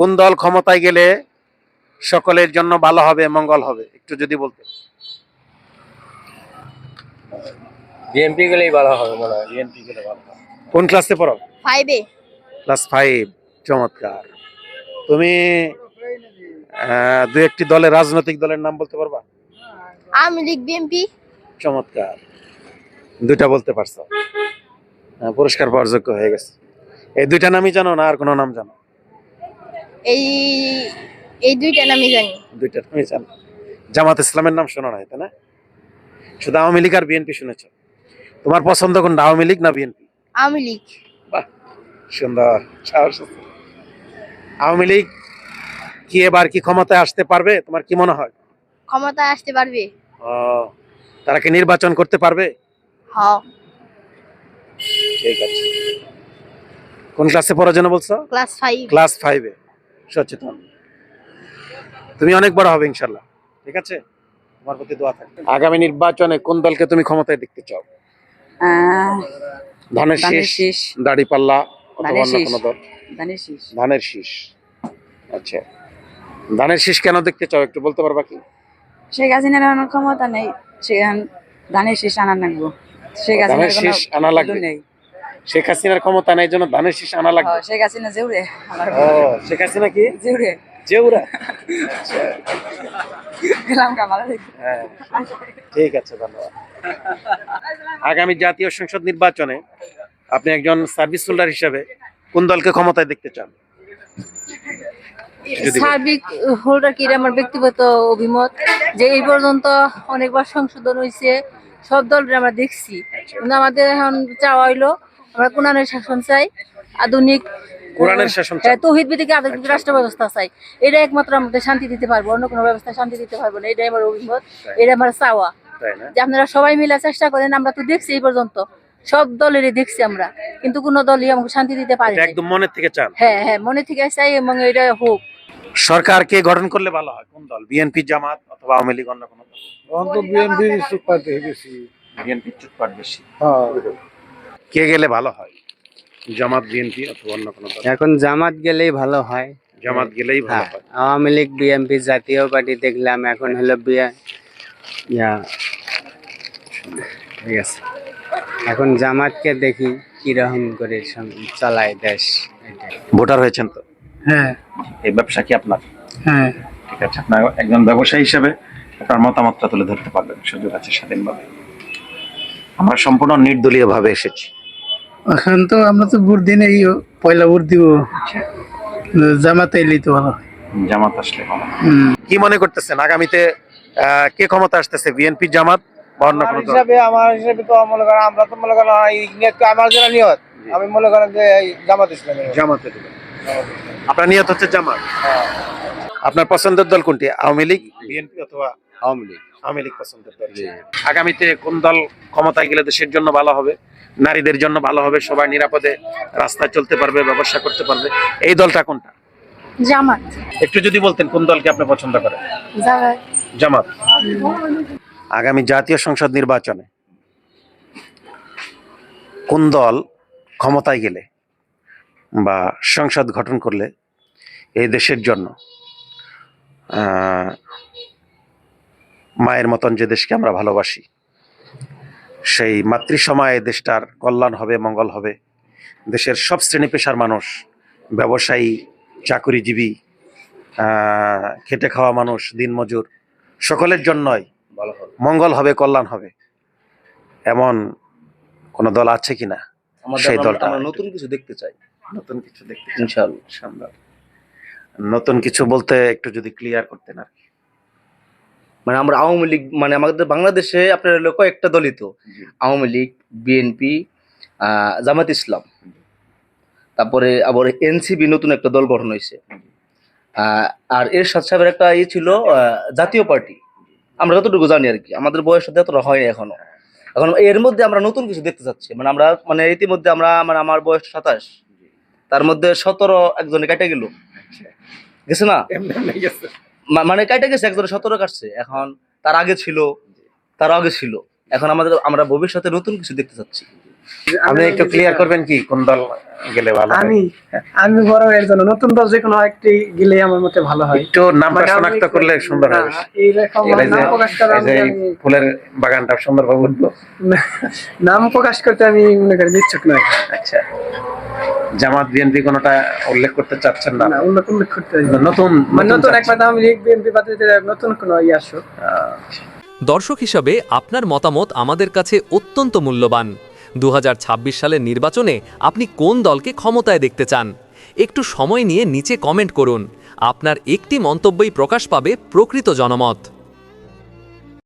কোন দল ক্ষমতায় গেলে সকলের জন্য ভালো হবে মঙ্গল হবে? একটু যদি বলতে বিএনপি গেলেই ভালো হবে মনে হয় বিএনপি গেলে ভালো হবে। কোন ক্লাসে পড়ো? ফাইভে ক্লাস ফাইভ চমৎকার। তুমি আহ, দু একটি দলের রাজনৈতিক দলের নাম বলতে পারবা? আওয়ামী লীগ বিএনপি চমৎকার। দুইটা বলতে পারছ। হ্যাঁ, পুরস্কার পাওয়ার যোগ্য হয়ে গেছে। এই দুইটা নামই জানো না আর কোনো নাম জানো? এই এই দুইটা নামই জানি। দুইটা নামই জানো। জামাত ইসলামের নাম শোনো নাই তাই না? শুধু আওয়ামী লীগ আর বিএনপি শুনেছ। তোমার পছন্দ কোনটা আওয়ামী লীগ না বিএনপি? আওয়ামী লীগ। সুন্দর সাহস আওয়ামী লীগ কি এবার কি ক্ষমতায় আসতে পারবে? তোমার কি মনে হয়? ক্ষমতায় আসতে পারবে। ও, তারা কি নির্বাচন করতে পারবে? ঠিক আছে। কোন ক্লাসে পড়ার জন্য বলছো? ক্লাস ফাইভ ক্লাস ফাইভে সচেতন। তুমি অনেক বড় হবে ইনশাল্লাহ ঠিক আছে? তোমার প্রতি দোয়া থাকবে। আগামী নির্বাচনে কোন দলকে তুমি ক্ষমতায় দেখতে চাও? ধানের শীষ শীষ। দাড়ি পাল্লা অথবা ধানের অন্য শীষ। কোনো দল? ধানের শীষ। আচ্ছা। ধানের শীষ কেন দেখতে চাও? একটু বলতে পারবা কি? শেখ হাসিনার কোনো ক্ষমতা নেই ধানের শীষ আনা লাগবো শেখ হাসিনার কোনো আনা লাগবে? নেই। শেখ হাসিনার ক্ষমতা নাই জন্য ধানের শীষ আনা লাগবে। শেখ হাসিনা জেউরে ও শেখ হাসিনা কি? জেউরে। জেউরা? গেলাম কামাল হ্যাঁ ঠিক আছে ধন্যবাদ। আগামী জাতীয় সংসদ নির্বাচনে আপনি একজন সার্ভিস হোল্ডার হিসেবে কোন দলকে ক্ষমতায় দেখতে চান? সার্বিক হোল্ডার কি আমার ব্যক্তিগত অভিমত যে এই পর্যন্ত অনেকবার সংশোধন হয়েছে সব দলের আমরা দেখছি। আমাদের এখন চাওয়া হইল আমরা কোরআনের শাসন চাই আধুনিক কোরআনের শাসন তৌহিদ ভিত্তিক আধুনিক রাষ্ট্র ব্যবস্থা চাই। এটা একমাত্র আমাদের শান্তি দিতে পারব অন্য কোনো ব্যবস্থা শান্তি দিতে পারব না। এটাই আমার অভিমত এটা আমার চাওয়া। যে আপনারা সবাই মিলে চেষ্টা করেন আমরা তো দেখছি এই পর্যন্ত। সব দলেরই দেখছি আমরা কিন্তু কোনো দলই আমাকে শান্তি দিতে পারে একদম মনের থেকে চান। হ্যাঁ হ্যাঁ মনে থেকে চাই এবং এটা হোক। সরকার কে গঠন করলে ভালো হয়? কোন দল? বিএনপি জামাত অথবা আওয়ামী লীগ অন্য কোনো দল? বিএনপি বেশি বিএনপি বেশি। হ্যাঁ। কে গেলে ভালো হয়? জামাত বিএনপি অথবা অন্য কোনো দল? এখন জামাত গেলেই ভালো হয়। জামাত গেলেই ভালো হ্যাঁ হয়। Awami League BNP Jatiya Party দেখলাম এখন হলো বিয়া- ইয়া ঠিক আছে। এখন জামাতকে দেখি কীরকম করে সং- চালায় দেশ এটাই। ভোটার হয়েছেন তো? হ্যাঁ। এই ব্যবসা কি আপনার? হ্যাঁ। ঠিক আছে আপনার একজন ব্যবসায়ী হিসেবে আপনার মতামতটা তুলে ধরতে পারবেন সুযোগ আছে স্বাধীনভাবে। আমরা সম্পূর্ণ নির্দলীয় ভাবে এসেছি। এখন তো আমরা তো ভোট দিই নাই পয়লা ভোট দিব। জামাতে এলেই তো ভালো জামাত আসলে হয়। কি মনে করতেছেন? আগামীতে আহ, কে ক্ষমতা আসতেছে? বিএনপি জামাত বা অন্য কোনো হিসাবে আমার হিসাবে তো মনে করেন আমরা তো মনে করেন এই আমার যেটা নিয়ত আমি মনে করেন যে জামাত ইসলামী জামাতে আপনার নিয়ত হচ্ছে জামাত? আপনার পছন্দের দল কোনটি? আওয়ামী লীগ বিএনপি অথবা আওয়ামী লীগ? আওয়ামী লীগ পছন্দের দল? আগামীতে কোন দল ক্ষমতায় গেলে দেশের জন্য ভালো হবে? নারীদের জন্য ভালো হবে? সবাই নিরাপদে রাস্তায় চলতে পারবে ব্যবসা করতে পারবে। এই দলটা কোনটা? জামাত। একটু যদি বলতেন কোন দলকে আপনি পছন্দ করেন? জামাত। জামাত। আগামী জাতীয় সংসদ নির্বাচনে কোন দল ক্ষমতায় গেলে বা সংসদ গঠন করলে এই দেশের জন্য মায়ের মতন যে দেশকে আমরা ভালোবাসি সেই মাতৃসময়ে দেশটার কল্যাণ হবে মঙ্গল হবে। দেশের সব শ্রেণি পেশার মানুষ ব্যবসায়ী চাকরিজীবী খেটে খাওয়া মানুষ দিনমজুর সকলের জন্যই মঙ্গল হবে কল্যাণ হবে। এমন কোন দল আছে কিনা? সেই দলটা আমরা নতুন কিছু দেখতে চাই। নতুন কিছু দেখতে ইনশাআল্লাহ। সুন্দর নতুন কিছু বলতে একটু যদি ক্লিয়ার করতেন আর কি। মানে আমরা আওয়ামী লীগ মানে আমাদের বাংলাদেশে আপনার হলো কয়েকটা দলই তো। Awami League BNP Jamaat Islam. তারপরে আবার এনসিবি নতুন একটা দল গঠন হয়েছে। আর এর সাথে একটা ইয়ে ছিল আহ, জাতীয় পার্টি। আমরা যতটুকু জানি আর কি আমাদের বয়স সাথে এতটা হয়নি এখনও। এখন এর মধ্যে আমরা নতুন কিছু দেখতে চাচ্ছি। মানে আমরা মানে ইতিমধ্যে আমরা মানে আমার বয়স সাতাশ। তার মধ্যে সতেরো একজনে কেটে গেল। গেছে। না? মানে কাইটা গেছে একজনে সতেরো কাটছে। এখন তার আগে ছিল তার আগে ছিল। এখন আমাদের আমরা ভবিষ্যতে নতুন কিছু দেখতে চাচ্ছি। আপনি একটু ক্লিয়ার করবেন কি কোন দল গেলে ভালো আমি আমি বড় এর জন্য নতুন দল যে কোনো একটি গেলে আমার মতে ভালো হয়। একটু মানে শনাক্ত করলে সুন্দর হবে এইরকম নাম প্রকাশ করা ফুলের বাগানটা সুন্দরভাবে উঠবো নাম প্রকাশ করতে আমি মনে করি ইচ্ছুক নয় আচ্ছা। জামাত বিএনপি কোনটা উল্লেখ করতে চাচ্ছেন না? না উল্লেখ উল্লেখ করতে নতুন মানে নতুন। একবার লিগ বিএনপি বাদ নতুন কোনো ইয়ে আসুক। দর্শক হিসাবে আপনার মতামত আমাদের কাছে অত্যন্ত মূল্যবান। দু হাজার ছাব্বিশ সালের নির্বাচনে আপনি কোন দলকে ক্ষমতায় দেখতে চান? একটু সময় নিয়ে নিচে কমেন্ট করুন। আপনার একটি মন্তব্যই প্রকাশ পাবে প্রকৃত জনমত।